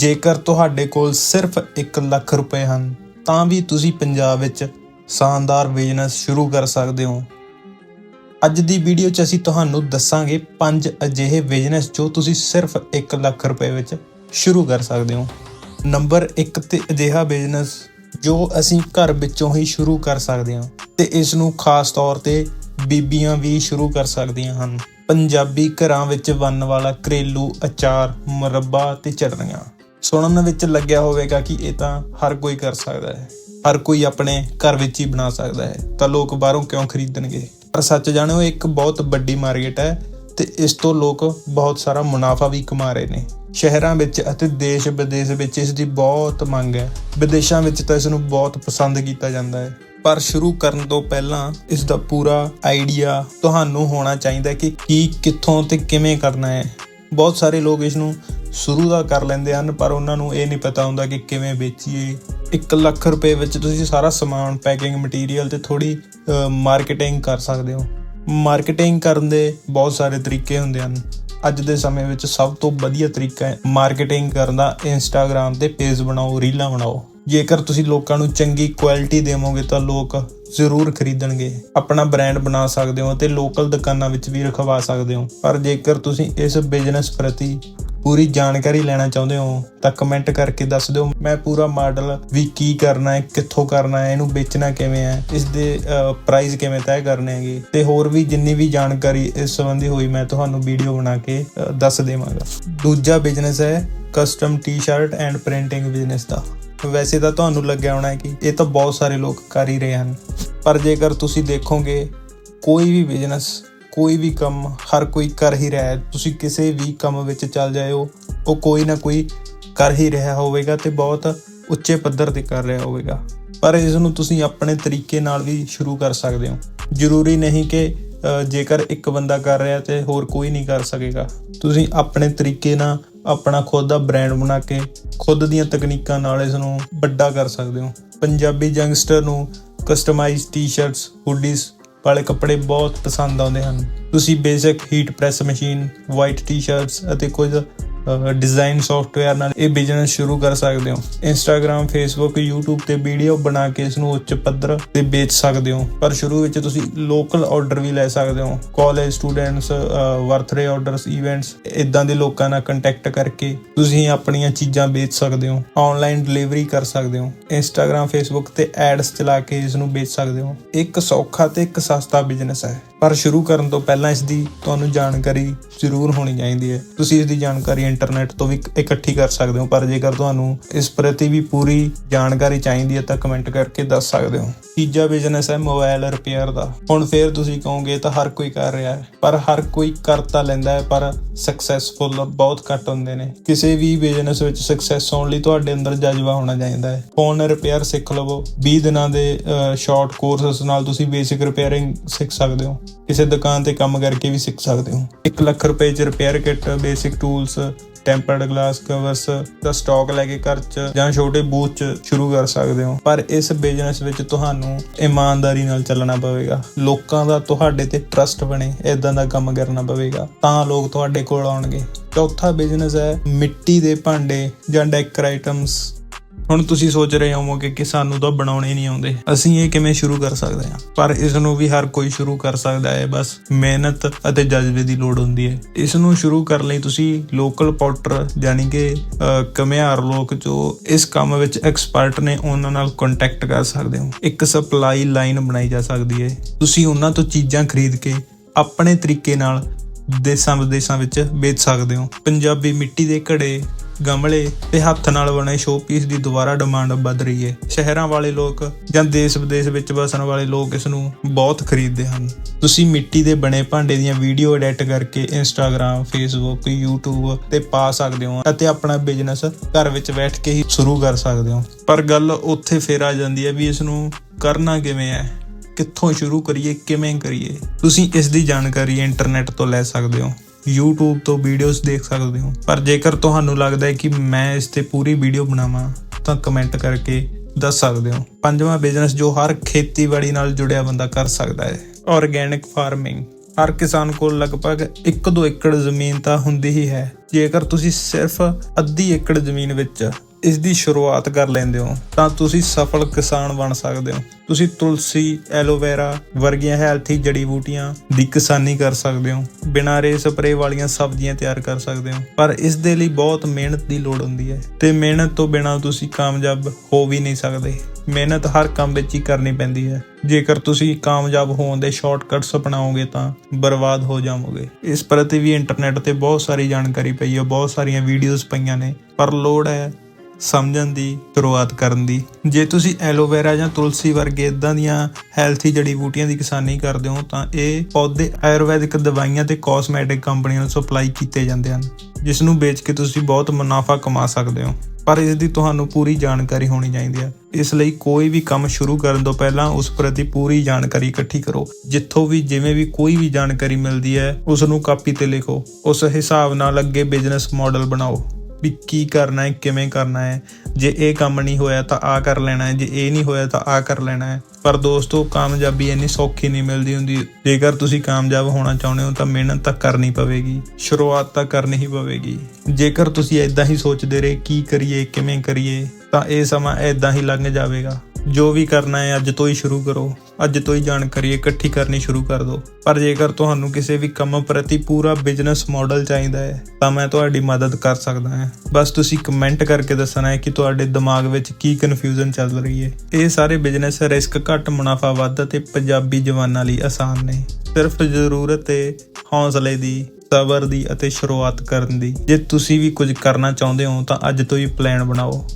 ਜੇਕਰ ਤੁਹਾਡੇ ਕੋਲ ਸਿਰਫ 1 ਲੱਖ ਰੁਪਏ ਹਨ, ਤਾਂ ਵੀ ਤੁਸੀਂ ਪੰਜਾਬ ਵਿੱਚ ਸ਼ਾਨਦਾਰ ਬਿਜ਼ਨਸ ਸ਼ੁਰੂ ਕਰ ਸਕਦੇ ਹੋ। ਅੱਜ ਦੀ ਵੀਡੀਓ 'ਚ ਅਸੀਂ ਤੁਹਾਨੂੰ ਦੱਸਾਂਗੇ ਪੰਜ ਅਜਿਹੇ ਬਿਜ਼ਨਸ ਜੋ ਤੁਸੀਂ ਸਿਰਫ 1 ਲੱਖ ਰੁਪਏ ਵਿੱਚ ਸ਼ੁਰੂ ਕਰ ਸਕਦੇ ਹੋ। ਨੰਬਰ 1 ਤੇ ਅਜਿਹਾ ਬਿਜ਼ਨਸ ਜੋ ਅਸੀਂ ਘਰ ਵਿੱਚੋਂ ਹੀ ਸ਼ੁਰੂ ਕਰ ਸਕਦੇ ਹਾਂ ਤੇ ਇਸ ਨੂੰ ਖਾਸ ਤੌਰ ਤੇ ਬੀਬੀਆਂ ਵੀ ਸ਼ੁਰੂ ਕਰ ਸਕਦੀਆਂ ਹਨ। ਪੰਜਾਬੀ ਘਰਾਂ ਵਿੱਚ ਬਣਨ ਵਾਲਾ ਘਰੇਲੂ ਅਚਾਰ, ਮੁਰੱਬਾ ਤੇ ਚਟਨੀਆਂ। ਸੁਣਨ ਵਿੱਚ ਲੱਗਿਆ ਹੋਵੇਗਾ ਕਿ ਇਹ ਤਾਂ ਹਰ ਕੋਈ ਕਰ ਸਕਦਾ ਹੈ, ਹਰ ਕੋਈ ਆਪਣੇ ਘਰ ਵਿੱਚ ਹੀ ਬਣਾ ਸਕਦਾ ਹੈ, ਤਾਂ ਲੋਕ ਬਾਹਰੋਂ ਕਿਉਂ ਖਰੀਦਣਗੇ? ਪਰ ਸੱਚ ਜਾਣਿਓ ਇੱਕ ਬਹੁਤ ਵੱਡੀ ਮਾਰਕੀਟ ਹੈ ਤੇ ਇਸ ਤੋਂ ਲੋਕ ਬਹੁਤ ਸਾਰਾ ਮੁਨਾਫਾ ਵੀ ਕਮਾ ਰਹੇ ਨੇ। ਸ਼ਹਿਰਾਂ ਵਿੱਚ ਅਤੇ ਦੇਸ਼ ਵਿਦੇਸ਼ ਵਿੱਚ ਇਸ ਦੀ ਬਹੁਤ ਮੰਗ ਹੈ। ਵਿਦੇਸ਼ਾਂ ਵਿੱਚ ਤਾਂ ਇਸ ਨੂੰ ਬਹੁਤ ਪਸੰਦ ਕੀਤਾ ਜਾਂਦਾ ਹੈ। ਪਰ ਸ਼ੁਰੂ ਕਰਨ ਤੋਂ ਪਹਿਲਾਂ ਇਸ ਦਾ ਪੂਰਾ ਆਈਡੀਆ ਤੁਹਾਨੂੰ ਹੋਣਾ ਚਾਹੀਦਾ ਕਿ ਕੀ, ਕਿੱਥੋਂ ਤੇ ਕਿਵੇਂ ਕਰਨਾ ਹੈ। ਬਹੁਤ ਸਾਰੇ ਲੋਕ ਇਸ ਨੂੰ ਸ਼ੁਰੂ ਦਾ ਕਰ ਲੈਂਦੇ ਹਨ, ਪਰ ਉਹਨਾਂ ਨੂੰ ਇਹ ਨਹੀਂ ਪਤਾ ਹੁੰਦਾ ਕਿ ਕਿਵੇਂ ਵੇਚੀਏ। 1 ਲੱਖ ਰੁਪਏ ਵਿੱਚ ਤੁਸੀਂ ਸਾਰਾ ਸਮਾਨ, ਪੈਕਿੰਗ ਮਟੀਰੀਅਲ ਤੇ ਥੋੜੀ ਮਾਰਕੀਟਿੰਗ ਕਰ ਸਕਦੇ ਹੋ। ਮਾਰਕੀਟਿੰਗ ਕਰਨ ਦੇ ਬਹੁਤ ਸਾਰੇ ਤਰੀਕੇ ਹੁੰਦੇ ਹਨ। ਅੱਜ ਦੇ ਸਮੇਂ ਵਿੱਚ ਸਭ ਤੋਂ ਵਧੀਆ ਤਰੀਕਾ ਹੈ ਮਾਰਕੀਟਿੰਗ ਕਰਨ ਦਾ ਇੰਸਟਾਗ੍ਰam ਤੇ ਪੇਜ ਬਣਾਓ, ਰੀਲਾਂ ਬਣਾਓ। ਜੇਕਰ ਤੁਸੀਂ ਲੋਕਾਂ ਨੂੰ ਚੰਗੀ ਕੁਆਲਿਟੀ ਦੇਵੋਗੇ ਤਾਂ ਲੋਕ ਜ਼ਰੂਰ ਖਰੀਦਣਗੇ। ਆਪਣਾ ਬ੍ਰਾਂਡ ਬਣਾ ਸਕਦੇ ਹੋ ਤੇ ਲੋਕਲ ਦੁਕਾਨਾਂ ਵਿੱਚ ਵੀ ਰਖਵਾ ਸਕਦੇ ਹੋ। ਪਰ ਜੇਕਰ ਤੁਸੀਂ ਇਸ ਬਿਜ਼ਨਸ ਪ੍ਰਤੀ ਪੂਰੀ ਜਾਣਕਾਰੀ ਲੈਣਾ ਚਾਹੁੰਦੇ ਹੋ ਤਾਂ ਕਮੈਂਟ ਕਰਕੇ ਦੱਸ ਦਿਓ। ਮੈਂ ਪੂਰਾ ਮਾਡਲ ਵੀ ਕੀ ਕਰਨਾ ਹੈ, ਕਿੱਥੋਂ ਕਰਨਾ ਹੈ, ਇਹਨੂੰ ਵੇਚਣਾ ਕਿਵੇਂ ਹੈ ਇਸ ਦੇ ਪ੍ਰਾਈਸ ਕਿਵੇਂ ਤੈਅ ਕਰਨੇ ਹੈਗੇ। ਤੇ ਹੋਰ ਵੀ ਜਿੰਨੀ ਵੀ ਜਾਣਕਾਰੀ ਇਸ ਸੰਬੰਧੀ ਹੋਈ, ਮੈਂ ਤੁਹਾਨੂੰ ਵੀਡੀਓ ਬਣਾ ਕੇ ਦੱਸ ਦੇਵਾਂਗਾ। ਦੂਜਾ ਬਿਜ਼ਨਸ ਹੈ custom T-shirt and printing business ਦਾ। ਵੈਸੇ ਤਾਂ ਤੁਹਾਨੂੰ ਲੱਗਿਆ ਹੋਣਾ ਕਿ ਇਹ ਤਾਂ ਬਹੁਤ ਸਾਰੇ ਲੋਕ ਕਰ ਹੀ ਰਹੇ ਹਨ। ਪਰ ਜੇਕਰ ਤੁਸੀਂ ਦੇਖੋਗੇ ਕੋਈ ਵੀ ਬਿਜ਼ਨਸ ਕੋਈ ਵੀ ਕੰਮ, ਹਰ ਕੋਈ ਕਰ ਹੀ ਰਿਹਾ ਹੈ। ਤੁਸੀਂ ਕਿਸੇ ਵੀ ਕੰਮ ਵਿੱਚ ਚੱਲ ਜਾਇਓ, ਉਹ ਕੋਈ ਨਾ ਕੋਈ ਕਰ ਹੀ ਰਿਹਾ ਹੋਵੇਗਾ ਤੇ ਬਹੁਤ ਉੱਚੇ ਪੱਧਰ ਤੇ ਕਰ ਰਿਹਾ ਹੋਵੇਗਾ। ਪਰ ਇਸ ਨੂੰ ਤੁਸੀਂ ਆਪਣੇ ਤਰੀਕੇ ਨਾਲ ਵੀ ਸ਼ੁਰੂ ਕਰ ਸਕਦੇ ਹੋ। ਜ਼ਰੂਰੀ ਨਹੀਂ ਕਿ ਜੇਕਰ ਇੱਕ ਬੰਦਾ ਕਰ ਰਿਹਾ ਤੇ ਹੋਰ ਕੋਈ ਨਹੀਂ ਕਰ ਸਕੇਗਾ। ਤੁਸੀਂ ਆਪਣੇ ਤਰੀਕੇ ਨਾਲ ਆਪਣਾ ਖੁਦ ਦਾ ਬ੍ਰਾਂਡ ਬਣਾ ਕੇ ਖੁਦ ਦੀਆਂ ਤਕਨੀਕਾਂ ਨਾਲ ਇਸ ਨੂੰ ਵੱਡਾ ਕਰ ਸਕਦੇ ਹੋ। ਪੰਜਾਬੀ ਜੰਗਸਟਰ ਨੂੰ ਕਸਟਮਾਈਜ਼ ਟੀ-ਸ਼ਰਟਸ ਹੁੱਡੀਜ਼ ਵਾਲੇ ਕੱਪੜੇ ਬਹੁਤ ਪਸੰਦ ਆਉਂਦੇ ਹਨ। ਤੁਸੀਂ basic heat press machine white T-shirts ਅਤੇ ਕੁਝ ਡਿਜ਼ਾਈਨ ਸੌਫਟਵੇਅਰ ਨਾਲ ਇਹ ਬਿਜ਼ਨਸ ਸ਼ੁਰੂ ਕਰ ਸਕਦੇ ਹੋ। ਇੰਸਟਾਗ੍ਰam ਫੇਸਬੁੱਕ YouTube ਤੇ ਵੀਡੀਓ ਬਣਾ ਕੇ ਇਸ ਨੂੰ ਉੱਚ ਪੱਧਰ ਤੇ ਵੇਚ ਸਕਦੇ ਹੋ। ਪਰ ਸ਼ੁਰੂ ਵਿੱਚ ਤੁਸੀਂ ਲੋਕਲ ਆਰਡਰ ਵੀ ਲੈ ਸਕਦੇ ਹੋ। College students birthday orders events ਇਦਾਂ ਦੇ ਲੋਕਾਂ ਨਾਲ ਕੰਟੈਕਟ ਕਰਕੇ ਤੁਸੀਂ ਆਪਣੀਆਂ ਚੀਜ਼ਾਂ ਵੇਚ ਸਕਦੇ ਹੋ। ਆਨਲਾਈਨ ਡਿਲੀਵਰੀ ਕਰ ਸਕਦੇ ਹੋ। ਇੰਸਟਾਗ੍ਰam ਫੇਸਬੁੱਕ ਤੇ ਐਡਸ ਚਲਾ ਕੇ ਇਸ ਨੂੰ ਵੇਚ ਸਕਦੇ ਹੋ। ਇੱਕ ਸੌਖਾ ਤੇ ਇੱਕ ਸਸਤਾ ਬਿਜ਼ਨਸ ਹੈ। ਪਰ ਸ਼ੁਰੂ ਕਰਨ ਤੋਂ ਪਹਿਲਾਂ ਇਸ ਦੀ ਤੁਹਾਨੂੰ ਜਾਣਕਾਰੀ ਜ਼ਰੂਰ ਹੋਣੀ ਚਾਹੀਦੀ ਹੈ। ਤੁਸੀਂ ਇਸ ਦੀ ਜਾਣਕਾਰੀ ਇੰਟਰਨੈਟ ਤੋਂ ਵੀ ਇਕੱਠੀ ਕਰ ਸਕਦੇ ਹੋ, ਪਰ ਜੇਕਰ ਤੁਹਾਨੂੰ ਇਸ ਪ੍ਰਤੀ ਵੀ ਪੂਰੀ ਜਾਣਕਾਰੀ ਚਾਹੀਦੀ ਹੈ ਤਾਂ ਕਮੈਂਟ ਕਰਕੇ ਦੱਸ ਸਕਦੇ ਹੋ। ਤੀਜਾ ਬਿਜ਼ਨਸ ਹੈ ਮੋਬਾਈਲ ਰਿਪੇਅਰ ਦਾ। ਹੁਣ ਫੇਰ ਤੁਸੀਂ ਕਹੋਗੇ ਤਾਂ ਹਰ ਕੋਈ ਕਰ ਰਿਹਾ ਹੈ, ਪਰ ਹਰ ਕੋਈ ਕਰ ਤਾਂ ਲੈਂਦਾ ਹੈ, ਪਰ ਸਕਸੈਸਫੁਲ ਬਹੁਤ ਘੱਟ ਹੁੰਦੇ ਨੇ। ਕਿਸੇ ਵੀ ਬਿਜ਼ਨਸ ਵਿੱਚ ਸਕਸੈਸ ਹੋਣ ਲਈ ਤੁਹਾਡੇ ਅੰਦਰ ਜਜ਼ਬਾ ਹੋਣਾ ਚਾਹੀਦਾ ਹੈ। ਫੋਨ ਰਿਪੇਅਰ ਸਿੱਖ ਲਵੋ। 20 ਦਿਨਾਂ ਦੇ ਸ਼ਾਰਟ ਕੋਰਸਸ ਨਾਲ ਤੁਸੀਂ ਬੇਸਿਕ ਰਿਪੇਅਰਿੰਗ ਸਿੱਖ ਸਕਦੇ ਹੋ। ਕਿਸੇ ਦੁਕਾਨ ਤੇ ਕੰਮ ਕਰਕੇ ਵੀ ਸਿੱਖ ਸਕਦੇ ਹੋ। 1 ਲੱਖ ਰੁਪਏ ਚ repair kit basic tools tempered glass covers ਦਾ ਸਟਾਕ ਲੈ ਕੇ ਘਰ 'ਚ ਜਾਂ ਛੋਟੇ ਬੂਥ 'ਚ ਸ਼ੁਰੂ ਕਰ ਸਕਦੇ ਹੋ। ਪਰ ਇਸ ਬਿਜ਼ਨਸ ਵਿੱਚ ਤੁਹਾਨੂੰ ਇਮਾਨਦਾਰੀ ਨਾਲ ਚੱਲਣਾ ਪਵੇਗਾ। ਲੋਕਾਂ ਦਾ ਤੁਹਾਡੇ ਤੇ ਟਰਸਟ ਬਣੇ ਇਦਾਂ ਦਾ ਕੰਮ ਕਰਨਾ ਪਵੇਗਾ। ਤਾਂ ਲੋਕ ਤੁਹਾਡੇ ਕੋਲ ਆਉਣਗੇ। ਚੌਥਾ ਬਿਜ਼ਨਸ ਹੈ ਮਿੱਟੀ ਦੇ ਭਾਂਡੇ ਜਾਂ ਡੈਕਰ ਆਈਟਮਸ ਹੁਣ ਤੁਸੀਂ ਸੋਚ ਰਹੇ ਹੋਵੋਗੇ ਕਿ ਸਾਨੂੰ ਤਾਂ ਬਣਾਉਣੇ ਨਹੀਂ ਆਉਂਦੇ। ਅਸੀਂ ਇਹ ਕਿਵੇਂ ਸ਼ੁਰੂ ਕਰ ਸਕਦੇ ਹਾਂ? ਪਰ ਇਸ ਨੂੰ ਵੀ ਹਰ ਕੋਈ ਸ਼ੁਰੂ ਕਰ ਸਕਦਾ ਹੈ ਬਸ ਮਿਹਨਤ ਅਤੇ ਜਜ਼ਬੇ ਦੀ ਲੋੜ ਹੁੰਦੀ ਹੈ। ਇਸ ਨੂੰ ਸ਼ੁਰੂ ਕਰਨ ਲਈ ਤੁਸੀਂ ਲੋਕਲ ਪਾਊਟਰ ਯਾਨੀ ਕਿ ਅ, ਕਮਿਆਰ ਲੋਕ ਜੋ ਇਸ ਕੰਮ ਵਿੱਚ ਐਕਸਪਰਟ ਨੇ ਉਹਨਾਂ ਨਾਲ ਕੰਟੈਕਟ ਕਰ ਸਕਦੇ ਹੋ। ਇੱਕ ਸਪਲਾਈ ਲਾਈਨ ਬਣਾਈ ਜਾ ਸਕਦੀ ਹੈ। ਤੁਸੀਂ ਉਹਨਾਂ ਤੋਂ ਚੀਜ਼ਾਂ ਖਰੀਦ ਕੇ ਆਪਣੇ ਤਰੀਕੇ ਨਾਲ ਦੇਸਾਂ ਵਿਦੇਸ਼ਾਂ ਵਿੱਚ ਵੇਚ ਸਕਦੇ ਹੋ। ਪੰਜਾਬੀ ਮਿੱਟੀ ਦੇ ਘੜੇ ਗਮਲੇ ਤੇ ਹੱਥ ਨਾਲ ਬਣੇ ਸ਼ੋਪੀਸ ਦੀ ਦੁਬਾਰਾ ਡਿਮਾਂਡ ਵੱਧ ਰਹੀ ਹੈ। ਸ਼ਹਿਰਾਂ ਵਾਲੇ ਲੋਕ ਜਾਂ ਦੇਸ਼ ਵਿਦੇਸ਼ ਵਿੱਚ ਵਸਣ ਵਾਲੇ ਲੋਕ ਇਸ ਨੂੰ ਬਹੁਤ ਖਰੀਦਦੇ ਹਨ। ਤੁਸੀਂ ਮਿੱਟੀ ਦੇ ਬਣੇ ਭਾਂਡੇ ਦੀਆਂ ਵੀਡੀਓ ਐਡਿਟ ਕਰਕੇ ਇੰਸਟਾਗ੍ਰam ਫੇਸਬੁੱਕ YouTube ਤੇ ਪਾ ਸਕਦੇ ਹੋ ਅਤੇ ਆਪਣਾ ਬਿਜ਼ਨਸ ਘਰ ਵਿੱਚ ਬੈਠ ਕੇ ਹੀ ਸ਼ੁਰੂ ਕਰ ਸਕਦੇ ਹੋ। ਪਰ ਗੱਲ ਉੱਥੇ ਫੇਰ ਆ ਜਾਂਦੀ ਹੈ ਵੀ ਇਸ ਨੂੰ ਕਰਨਾ ਕਿਵੇਂ ਹੈ? ਕਿੱਥੋਂ ਸ਼ੁਰੂ ਕਰੀਏ, ਕਿਵੇਂ ਕਰੀਏ? ਤੁਸੀਂ ਇਸ ਦੀ ਜਾਣਕਾਰੀ ਇੰਟਰਨੈਟ ਤੋਂ ਲੈ ਸਕਦੇ ਹੋ। YouTube ਤੋਂ ਵੀਡੀਓਜ਼ ਦੇਖ ਸਕਦੇ ਹੋ। ਪਰ ਜੇਕਰ ਤੁਹਾਨੂੰ ਲੱਗਦਾ ਹੈ ਕਿ ਮੈਂ ਇਸ ਤੇ ਪੂਰੀ ਵੀਡੀਓ ਬਣਾਵਾਂ, ਤਾਂ ਕਮੈਂਟ ਕਰਕੇ ਦੱਸ ਸਕਦੇ ਹੋ। ਪੰਜਵਾਂ ਬਿਜ਼ਨਸ ਜੋ ਹਰ ਖੇਤੀਬਾੜੀ ਨਾਲ ਜੁੜਿਆ ਬੰਦਾ ਕਰ ਸਕਦਾ ਹੈ ਆਰਗੇਨਿਕ ਫਾਰਮਿੰਗ ਹਰ ਕਿਸਾਨ ਕੋਲ ਲਗਭਗ 1-2 ਏਕੜ ਜ਼ਮੀਨ ਤਾਂ ਹੁੰਦੀ ਹੀ ਹੈ। ਜੇਕਰ ਤੁਸੀਂ ਸਿਰਫ ਅੱਧੀ ਏਕੜ ਜ਼ਮੀਨ ਵਿੱਚ ਇਸ ਦੀ ਸ਼ੁਰੂਆਤ ਕਰ ਲੈਂਦੇ ਹੋ, ਤਾਂ ਤੁਸੀਂ ਸਫਲ ਕਿਸਾਨ ਬਣ ਸਕਦੇ ਹੋ। ਤੁਸੀਂ ਤੁਲਸੀ ਐਲੋਵੇਰਾ ਵਰਗੀਆਂ ਹੈਲਥੀ ਜੜੀ ਬੂਟੀਆਂ ਦੀ ਕਿਸਾਨੀ ਕਰ ਸਕਦੇ ਹੋ। ਬਿਨਾਂ ਰੇ ਸਪਰੇ ਵਾਲੀਆਂ ਸਬਜ਼ੀਆਂ ਤਿਆਰ ਕਰ ਸਕਦੇ ਹੋ। ਪਰ ਇਸ ਦੇ ਲਈ ਬਹੁਤ ਮਿਹਨਤ ਦੀ ਲੋੜ ਹੁੰਦੀ ਹੈ ਤੇ ਮਿਹਨਤ ਤੋਂ ਬਿਨਾਂ ਤੁਸੀਂ ਕਾਮਯਾਬ ਹੋ ਵੀ ਨਹੀਂ ਸਕਦੇ। ਮਿਹਨਤ ਹਰ ਕੰਮ ਵਿੱਚ ਹੀ ਕਰਨੀ ਪੈਂਦੀ ਹੈ। ਜੇਕਰ ਤੁਸੀਂ ਕਾਮਯਾਬ ਹੋਣ ਦੇ ਸ਼ਾਰਟਕਟਸ ਅਪਣਾਓਗੇ ਤਾਂ ਬਰਬਾਦ ਹੋ ਜਾਵੋਗੇ। ਇਸ ਪ੍ਰਤੀ ਵੀ ਇੰਟਰਨੈਟ ਤੇ ਬਹੁਤ ਸਾਰੀ ਜਾਣਕਾਰੀ ਪਈ ਹੈ, ਬਹੁਤ ਸਾਰੀਆਂ ਵੀਡੀਓਜ਼ ਪਈਆਂ ਨੇ। ਪਰ ਲੋੜ ਹੈ ਸਮਝਣ ਦੀ, ਸ਼ੁਰੂਆਤ ਕਰਨ ਦੀ। ਜੇ ਤੁਸੀਂ ਐਲੋਵੇਰਾ ਜਾਂ ਤੁਲਸੀ ਵਰਗੇ ਇਦਾਂ ਦੀਆਂ ਹੈਲਥੀ ਜੜੀ ਬੂਟੀਆਂ ਦੀ ਕਿਸਾਨੀ ਕਰਦੇ ਹੋ, ਤਾਂ ਇਹ ਪੌਦੇ ਆਯੁਰਵੈਦਿਕ ਦਵਾਈਆਂ ਤੇ ਕਾਸਮੈਟਿਕ ਕੰਪਨੀਆਂ ਨੂੰ ਸਪਲਾਈ ਕੀਤੇ ਜਾਂਦੇ ਹਨ ਜਿਸ ਨੂੰ ਵੇਚ ਕੇ ਤੁਸੀਂ ਬਹੁਤ ਮੁਨਾਫਾ ਕਮਾ ਸਕਦੇ ਹੋ। ਪਰ ਇਸ ਦੀ ਤੁਹਾਨੂੰ ਪੂਰੀ ਜਾਣਕਾਰੀ ਹੋਣੀ ਚਾਹੀਦੀ ਹੈ। ਇਸ ਲਈ ਕੋਈ ਵੀ ਕੰਮ ਸ਼ੁਰੂ ਕਰਨ ਤੋਂ ਪਹਿਲਾਂ ਉਸ ਪ੍ਰਤੀ ਪੂਰੀ ਜਾਣਕਾਰੀ ਇਕੱਠੀ ਕਰੋ। ਜਿੱਥੋਂ ਵੀ ਜਿਵੇਂ ਵੀ ਕੋਈ ਵੀ ਜਾਣਕਾਰੀ ਮਿਲਦੀ ਹੈ ਉਸ ਨੂੰ ਕਾਪੀ ਤੇ ਲਿਖੋ। ਉਸ ਹਿਸਾਬ ਨਾਲ ਅੱਗੇ ਬਿਜ਼ਨਸ ਮਾਡਲ ਬਣਾਓ। ਵੀ ਕੀ ਕਰਨਾ ਹੈ, ਕਿਵੇਂ ਕਰਨਾ ਹੈ। ਜੇ ਇਹ ਕੰਮ ਨਹੀਂ ਹੋਇਆ ਤਾਂ ਆ ਕਰ ਲੈਣਾ ਹੈ, ਜੇ ਇਹ ਨਹੀਂ ਹੋਇਆ ਤਾਂ ਆ ਕਰ ਲੈਣਾ ਹੈ। ਪਰ ਦੋਸਤੋ, ਕਾਮਯਾਬੀ ਇੰਨੀ ਸੌਖੀ ਨਹੀਂ ਮਿਲਦੀ ਹੁੰਦੀ। ਜੇਕਰ ਤੁਸੀਂ ਕਾਮਯਾਬ ਹੋਣਾ ਚਾਹੁੰਦੇ ਹੋ ਤਾਂ ਮਿਹਨਤ ਤਾਂ ਕਰਨੀ ਪਵੇਗੀ, ਸ਼ੁਰੂਆਤ ਤਾਂ ਕਰਨੀ ਹੀ ਪਵੇਗੀ। ਜੇਕਰ ਤੁਸੀਂ ਇਦਾਂ ਹੀ ਸੋਚਦੇ ਰਹੇ, ਕੀ ਕਰੀਏ, ਕਿਵੇਂ ਕਰੀਏ, ਤਾਂ ਇਹ ਸਮਾਂ ਇਦਾਂ ਹੀ ਲੰਘ ਜਾਵੇਗਾ। ਜੋ ਵੀ ਕਰਨਾ ਹੈ, ਅੱਜ ਤੋਂ ਹੀ ਸ਼ੁਰੂ ਕਰੋ। ਅੱਜ ਤੋਂ ਹੀ ਜਾਣਕਾਰੀ ਇਕੱਠੀ ਕਰਨੀ ਸ਼ੁਰੂ ਕਰ ਦਿਓ। ਪਰ ਜੇਕਰ ਤੁਹਾਨੂੰ ਕਿਸੇ ਵੀ ਕੰਮ ਪ੍ਰਤੀ ਪੂਰਾ ਬਿਜ਼ਨਸ ਮਾਡਲ ਚਾਹੀਦਾ ਹੈ, ਤਾਂ ਮੈਂ ਤੁਹਾਡੀ ਮਦਦ ਕਰ ਸਕਦਾ ਹਾਂ। ਬਸ ਤੁਸੀਂ ਕਮੈਂਟ ਕਰਕੇ ਦੱਸਣਾ ਹੈ ਕਿ ਤੁਹਾਡੇ ਦਿਮਾਗ ਵਿੱਚ ਕੀ ਕਨਫਿਊਜ਼ਨ ਚੱਲ ਰਹੀ ਹੈ। ਇਹ ਸਾਰੇ ਬਿਜ਼ਨਸ ਰਿਸਕ ਘੱਟ, ਮੁਨਾਫਾ ਵੱਧ ਅਤੇ ਪੰਜਾਬੀ ਜਵਾਨਾਂ ਲਈ ਆਸਾਨ ਨੇ। ਸਿਰਫ ਜ਼ਰੂਰਤ ਹੈ ਹੌਸਲੇ ਦੀ, ਸਬਰ ਦੀ ਅਤੇ ਸ਼ੁਰੂਆਤ ਕਰਨ ਦੀ। ਜੇ ਤੁਸੀਂ ਵੀ ਕੁਝ ਕਰਨਾ ਚਾਹੁੰਦੇ ਹੋ, ਤਾਂ ਅੱਜ ਤੋਂ ਹੀ ਪਲਾਨ ਬਣਾਓ।